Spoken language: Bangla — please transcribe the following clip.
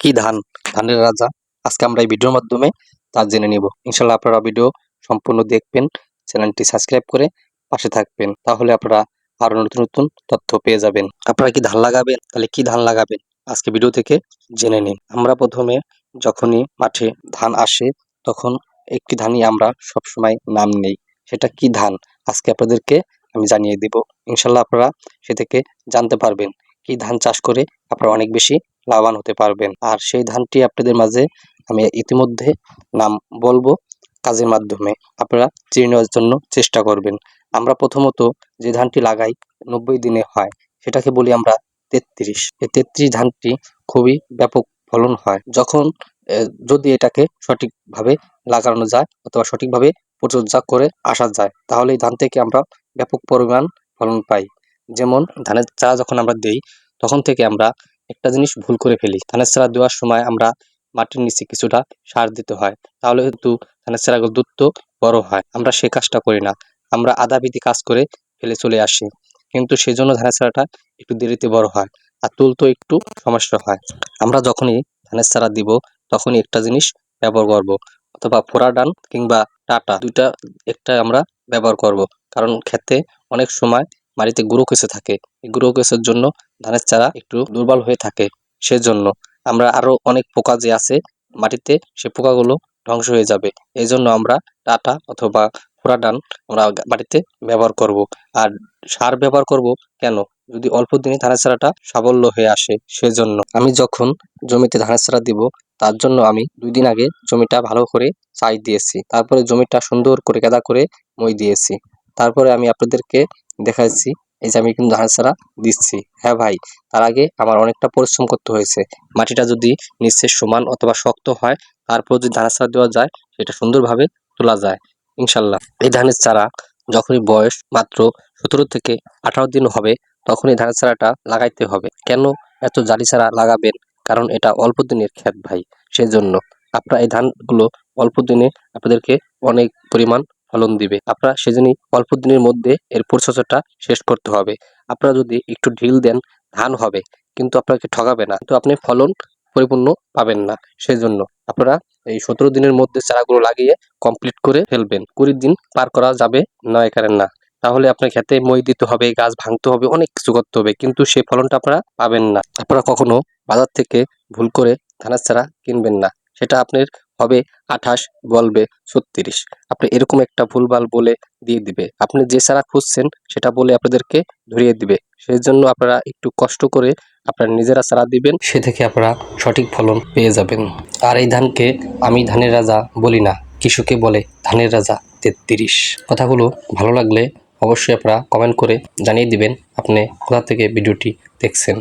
কি ধান? ধানের রাজা। আজকে আমরা এই ভিডিওর মাধ্যমে তা জেনে নিব। ইনশাল্লাহ আপনারা ভিডিও সম্পূর্ণ দেখবেন, চ্যানেলটি সাবস্ক্রাইব করে পাশে থাকবেন। তাহলে আপনারা আরও নতুন নতুন তথ্য পেয়ে যাবেন। আপনারা কি ধান লাগাবেন? তাহলে কি ধান লাগাবেন? আজকে ভিডিও থেকে জেনে নিন। আমরা প্রথমে যখনই মাঠে ধান আসে, তখন একটি ধানই আমরা সবসময় নাম নেই। সেটা কি ধান? আজকে আপনাদেরকে আমি জানিয়ে দেব। ইনশাল্লাহ আপনারা সে থেকে জানতে পারবেন। কি ধান চাষ করে আপনারা অনেক বেশি লাভবান হতে পারবেন। আর সেই ধানটি আপনাদের মাঝে আমি ইতিমধ্যে নাম বলব কাজের মাধ্যমে। আপনারা চিনে নেওয়ার জন্য চেষ্টা করবেন। আমরা প্রথমত যে ধানটি লাগাই নব্বই দিনে হয়, সেটাকে বলি আমরা তেত্রিশ। এই তেত্রিশ ধানটি খুবই ব্যাপক ফলন হয়। যখন যদি এটাকে সঠিকভাবে লাগানো যায় অথবা সঠিকভাবে পরিচর্যা করে আসা যায়, তাহলে এই ধান থেকে আমরা ব্যাপক পরিমাণ ফলন পাই। যেমন ধানের চারা যখন আমরা দেই, তখন থেকে আমরা একটা জিনিস ভুল করে ফেলি। ধানের চারা দেওয়ার সময় আমরা মাটির নিচে কিছুটা সার দিতে হয়, তাহলে কিন্তু ধানের চারাগুলো দ্রুত বড় হয়। আমরা সে কাজটা করি না। আমরা আধা বিধি কাজ করে ফেলে চলে আসি। কিন্তু সেজন্য ধানের চারাটা একটু দেরিতে বড় হয় আর তুলতো একটু সমস্যা হয়। আমরা যখনই ধানের চারা দিব, তখনই একটা জিনিস ব্যবহার করব। অথবা ফোরা ডান কিংবা টাটা দুইটা একটা আমরা ব্যবহার করব। কারণ ক্ষেতে অনেক সময় মাটিতে গুঁড়ো কেসে থাকে। গুঁড়ো কেসের জন্য ধানের চারা একটু দুর্বল হয়ে থাকে। সেজন্য আমরা আরও অনেক পোকা যে আছে মাটিতে, সে পোকাগুলো ধ্বংস হয়ে যাবে। এই জন্য আমরা টাটা অথবা ফোরাডান আমরা মাটিতে ব্যবহার করব। আর সার ব্যবহার করব কেন? যদি অল্প দিনে ধানের চারাটা সাবল্য হয়ে আসে, সেজন্য আমি যখন জমিতে ধানের চারা দিব, তার জন্য আমি দুই দিন আগে জমিটা ভালো করে চাই দিয়েছি। তারপরে জমিটা সুন্দর করে কেদা করে মই দিয়েছি। তারপরে আমি আপনাদেরকে দেখাচ্ছি। এই যে আমি কিন্তু ধানের চারা দিচ্ছি। হ্যাঁ ভাই, তার আগে আমার অনেকটা পরিশ্রম করতে হয়েছে। মাটিটা যদি নিচে সমান অথবা শক্ত হয়, তারপর যদি ধানের চারা দেওয়া যায়, সেটা সুন্দরভাবে তোলা যায়। ইনশাল্লাহ। এই ধানের চারা যখনই বয়স মাত্র সতেরো থেকে আঠারো দিন হবে, তখনই ধানের চারাটা লাগাইতে হবে। কেন এত জালি চারা লাগাবেন? কারণ এটা অল্প দিনের খ্যাত ভাই। সেজন্য আপনারা এই ধানগুলো অল্প দিনে আপনাদেরকে অনেক পরিমাণ ফলন দিবে। আপনারা সেজন্যই অল্প দিনের মধ্যে এর পরিচর্যাটা শেষ করতে হবে। আপনারা যদি একটু ঢিল দেন, ধান হবে, কিন্তু আপনাকে ঠকাবে না। তো আপনি ফলন পরিপূর্ণ পাবেন না। সেজন্য আপনারা এই সতেরো দিনের মধ্যে চারাগুলো লাগিয়ে কমপ্লিট করে ফেলবেন। কুড়ি দিন পার করা যাবে না এখানে না। তাহলে আপনার খেতে মই দিতে হবে, গাছ ভাঙতে হবে, অনেক কিছু করতে হবে, কিন্তু সেই ফলনটা আপনারা পাবেন না। আপনারা কখনো বাজার থেকে ভুল করে ধানের চারা কিনবেন না। সেটা আপনার হবে আঠাশ বলবে ছত্রিশ। আপনি এরকম একটা ভুলভাল বলে দিয়ে দিবে। আপনি যে চারা খুঁজছেন সেটা বলে আপনাদেরকে ধরিয়ে দিবে। সেই জন্য আপনারা একটু কষ্ট করে আপনারা নিজেরা চারা দিবেন, সে থেকে আপনারা সঠিক ফলন পেয়ে যাবেন। আর এই ধানকে আমি ধানের রাজা বলি না, কৃষকে বলে ধানের রাজা তেত্রিশ। কথাগুলো ভালো লাগলে অবশ্যই আপনারা কমেন্ট করে জানিয়ে দিবেন, আপনি কোথা থেকে ভিডিওটি দেখছেন।